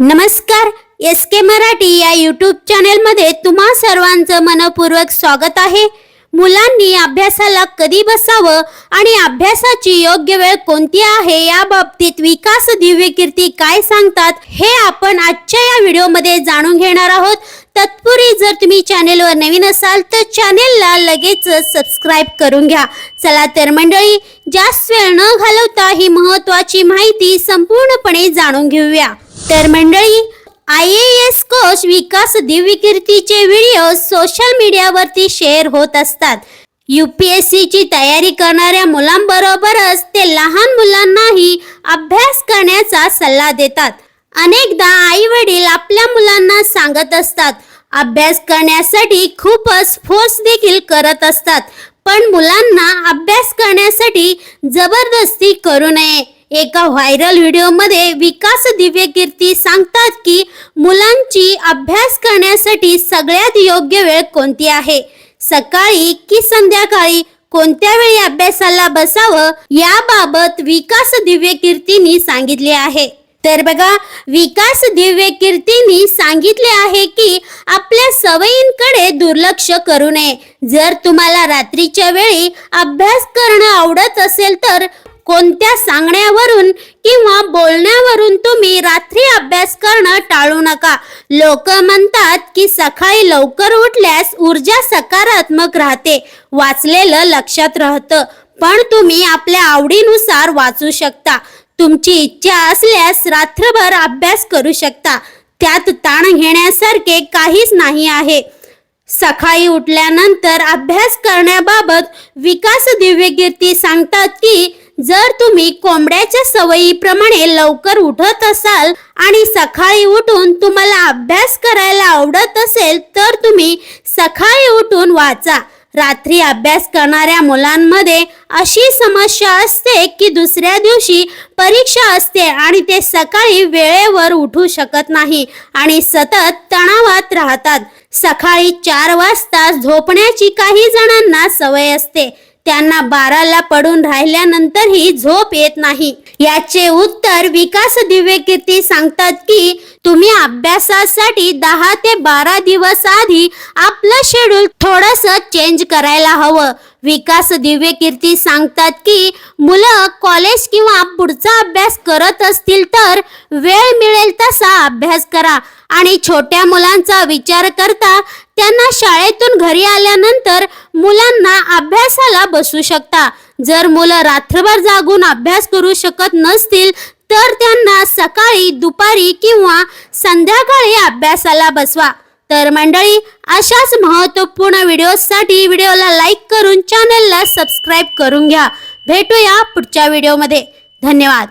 नमस्कार एस के मराठी या यूट्यूब चॅनेलमध्ये तुम्हा सर्वांचं मनपूर्वक स्वागत आहे. मुलांनी अभ्यासाला कधी बसावं आणि अभ्यासाची योग्य वेळ कोणती आहे या बाबतीत विकास दिव्यकीर्ती काय सांगतात हे आपण आजच्या या व्हिडिओमध्ये जाणून घेणार आहोत. तत्पूर्वी जर तुम्ही चॅनेलवर नवीन असाल तर चॅनेलला लगेच सबस्क्राईब करून घ्या. चला तर मंडळी जास्त वेळ न घालवता ही महत्वाची माहिती संपूर्णपणे जाणून घेऊया. तर मंडळी आय एस कोच विकास दिव्यकीर्तीचे व्हिडिओ सोशल मीडियावरती शेअर होत असतात. UPSC ची तयारी करणाऱ्या मुलांबरोबरच ते लहान मुलांनाही अभ्यास करण्याचा सल्ला देतात. अनेकदा आई वडील आपल्या मुलांना सांगत असतात अभ्यास करण्यासाठी खूपच फोर्स देखील करत असतात पण मुलांना अभ्यास करण्यासाठी जबरदस्ती करू नये. एका व्हायरल व्हिडिओमध्ये विकास दिव्यकीर्ती सांगतात की मुलांची अभ्यास करण्यासाठी सगळ्यात योग्य वेळ कोणती आहे? सकाळी की संध्याकाळी? कोणत्या वेळी अभ्यासाला बसावं? याबाबत विकास दिव्यकीर्तीनी सांगितले आहे. तर बघा विकास दिव्यकीर्तीनी सांगितले आहे की आपल्या सवयींकडे दुर्लक्ष करू नये. जर तुम्हाला रात्रीच्या वेळी अभ्यास करणं आवडत असेल तर कोणत्या सांगण्यावरून किंवा बोलण्यावरून तुम्ही रात्री अभ्यास करणं टाळू नका. लोक म्हणतात की सकाळी लवकर उठल्यास ऊर्जा सकारात्मक राहते. वाचलेलं लक्षात राहतं. पण तुम्ही आपल्या आवडीनुसार वाचू शकता. तुमची इच्छा असल्यास रात्रभर अभ्यास करू शकता. त्यात ताण घेण्यासारखे काहीच नाही आहे. सकाळी उठल्यानंतर अभ्यास करण्याबाबत विकास दिव्यकीर्ती सांगतात की जर तुम्ही कोंबड्याच्या सवयीप्रमाणे लवकर उठत असाल आणि सकाळी उठून तुम्हाला अभ्यास करायला आवडत असेल तर तुम्ही सकाळी उठून वाचा. रात्री अभ्यास करणाऱ्या मुलांमध्ये अशी समस्या असते की दुसऱ्या दिवशी परीक्षा असते आणि ते सकाळी वेळेवर उठू शकत नाही आणि सतत तणावात राहतात. सकाळी चार वाजता झोपण्याची काही जणांना सवय असते. त्यांना बाराला पडून राहिल्यानंतरही झोप येत नाही. याचे उत्तर विकास दिव्यकीर्ती सांगतात की तुम्ही अभ्यासासाठी दहा ते बारा दिवस आधी आपलं शेड्यूल थोडस चेंज करायला हवं. विकास दिव्यकीर्ती सांगतात की मुलं कॉलेज किंवा पुढचा अभ्यास करत असतील तर वेळ मिळेल तसा अभ्यास करा. आणि छोट्या मुलांचा विचार करता त्यांना शाळेतून घरी आल्यानंतर मुलांना अभ्यासाला बसू शकता. जर मुलं रात्रभर जागून अभ्यास करू शकत नसतील तर त्यांना सकाळी दुपारी किंवा संध्याकाळी अभ्यासाला बसवा. तर मंडळी अशाच महत्त्वपूर्ण व्हिडिओसाठी व्हिडिओला लाईक करून चॅनलला सबस्क्राईब करून घ्या. भेटूया पुढच्या व्हिडिओमध्ये. धन्यवाद.